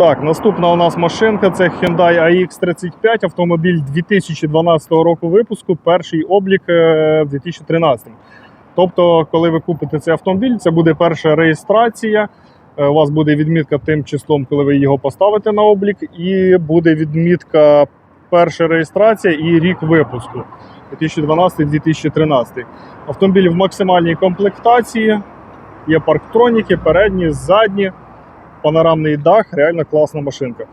Так, наступна у нас машинка це Hyundai AX35, автомобіль 2012 року випуску, перший облік е, в 2013. Тобто, коли ви купите цей автомобіль, це буде перша реєстрація. Е, У вас буде відмітка тим числом, коли ви його поставите на облік, і буде відмітка перша реєстрація і рік випуску 2012-2013. Автомобіль в максимальній комплектації. Є парктроніки, передні, задні панорамний дах, реально класна машинка.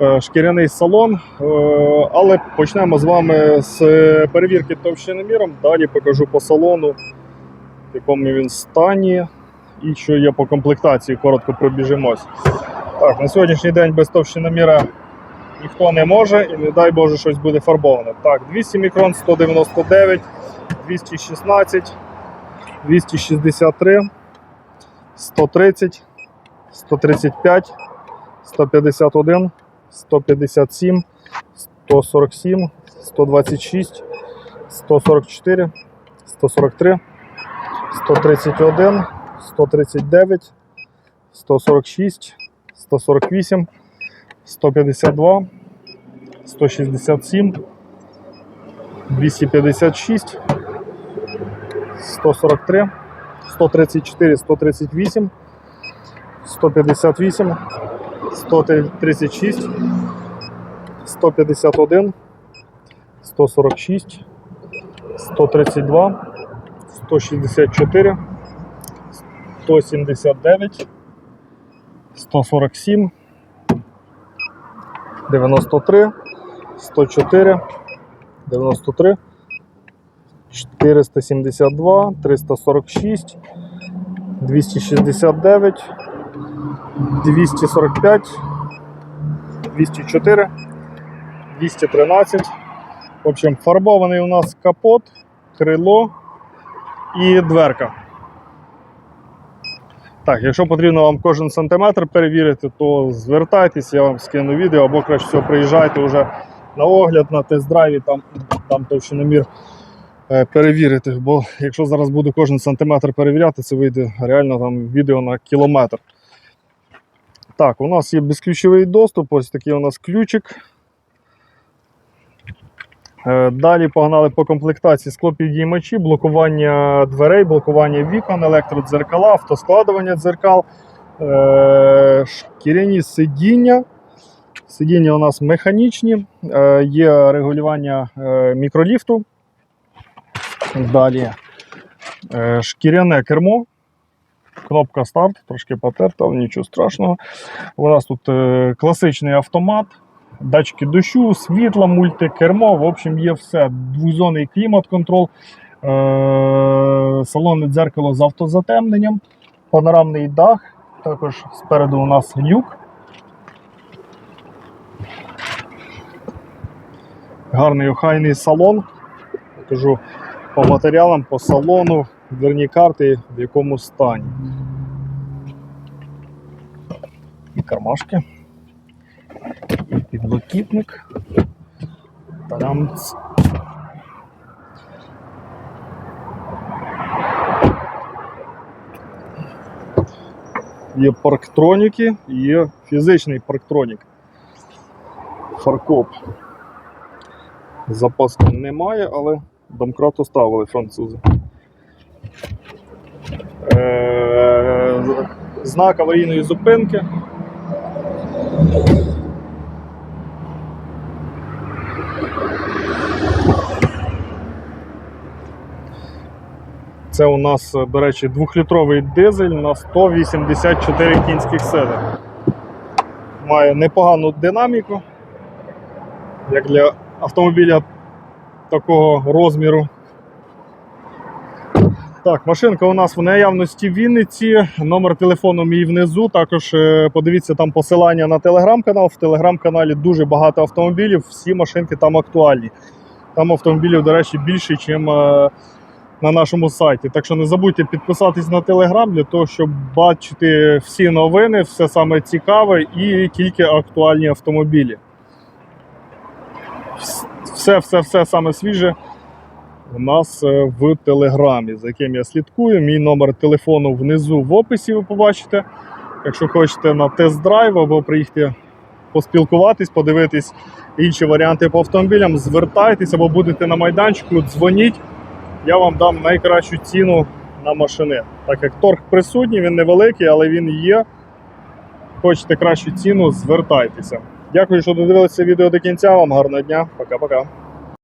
Е, Шкіряний салон. е, Але почнемо з вами з перевірки товщиноміром. Далі покажу по салону, в якому він стані і що є по комплектації. Коротко пробіжимось. Так, на сьогоднішній день без товщиноміра ніхто не може і не дай Боже щось буде фарбоване. Так, 200 мікрон 199, 216, 263, 130. 135, 151, 157, 147, 126, 144, 143, 131, 139, 146, 148, 152, 167, 256, 143, 134, 138, 158, 136, 151, 146, 132, 164, 179, 147, 93, 104, 93, 472, 346, 269, 245, 204, 213. В общем, фарбований у нас капот, крило і дверка. Так, якщо потрібно вам кожен сантиметр перевірити, то звертайтеся, я вам скину відео, або краще всього приїжджайте вже на огляд, на тест-драйві, там, там товщиномір е, перевірити. Бо якщо зараз буду кожен сантиметр перевіряти, це вийде реально там відео на кілометр. Так, у нас є безключовий доступ, ось такий у нас ключик. Е, Далі погнали по комплектації склопідіймачі, блокування дверей, блокування вікон, електродзеркала, автоскладування дзеркал, е, шкіряні сидіння. Сидіння у нас механічні, е, є регулювання мікроліфту. Далі шкіряне кермо. Кнопка старт, трошки потерта, але нічого страшного. У нас тут е, класичний автомат, датчики дощу, світла, мультикермо. В общем, є все. Двозонний клімат-контроль, е, салонне дзеркало з автозатемненням, панорамний дах. Також спереду у нас люк. Гарний охайний салон. Покажу по матеріалам, по салону, дверні карти, в якому стані. І кармашки. І підлокітник. Тарамц. Є парктроніки, є фізичний парктронік. Фаркоп. Запасу немає, але домкрат оставили французи. Е, Знак аварійної зупинки. Це у нас, до речі, двохлітровий дизель на 184 кінських сили. Має непогану динаміку, як для автомобіля такого розміру. Так, машинка у нас в наявності в Вінниці. Номер телефону мій внизу. Також е, подивіться там посилання на телеграм-канал. В телеграм-каналі дуже багато автомобілів, всі машинки там актуальні. Там автомобілів, до речі, більше, ніж на нашому сайті. Так що не забудьте підписатись на телеграм для того, щоб бачити всі новини, все саме цікаве і тільки актуальні автомобілі. Все, все, все саме свіже у нас е, в телеграмі, за яким я слідкую. Мій номер телефону внизу в описі ви побачите. Якщо хочете на тест-драйв або приїхати поспілкуватись, подивитись інші варіанти по автомобілям, звертайтесь або будете на майданчику, дзвоніть. Я вам дам найкращу ціну на машини. Так як торг присутній, він невеликий, але він є. Хочете кращу ціну, звертайтеся. Дякую, що додивилися відео до кінця. Вам гарного дня. Пока-пока.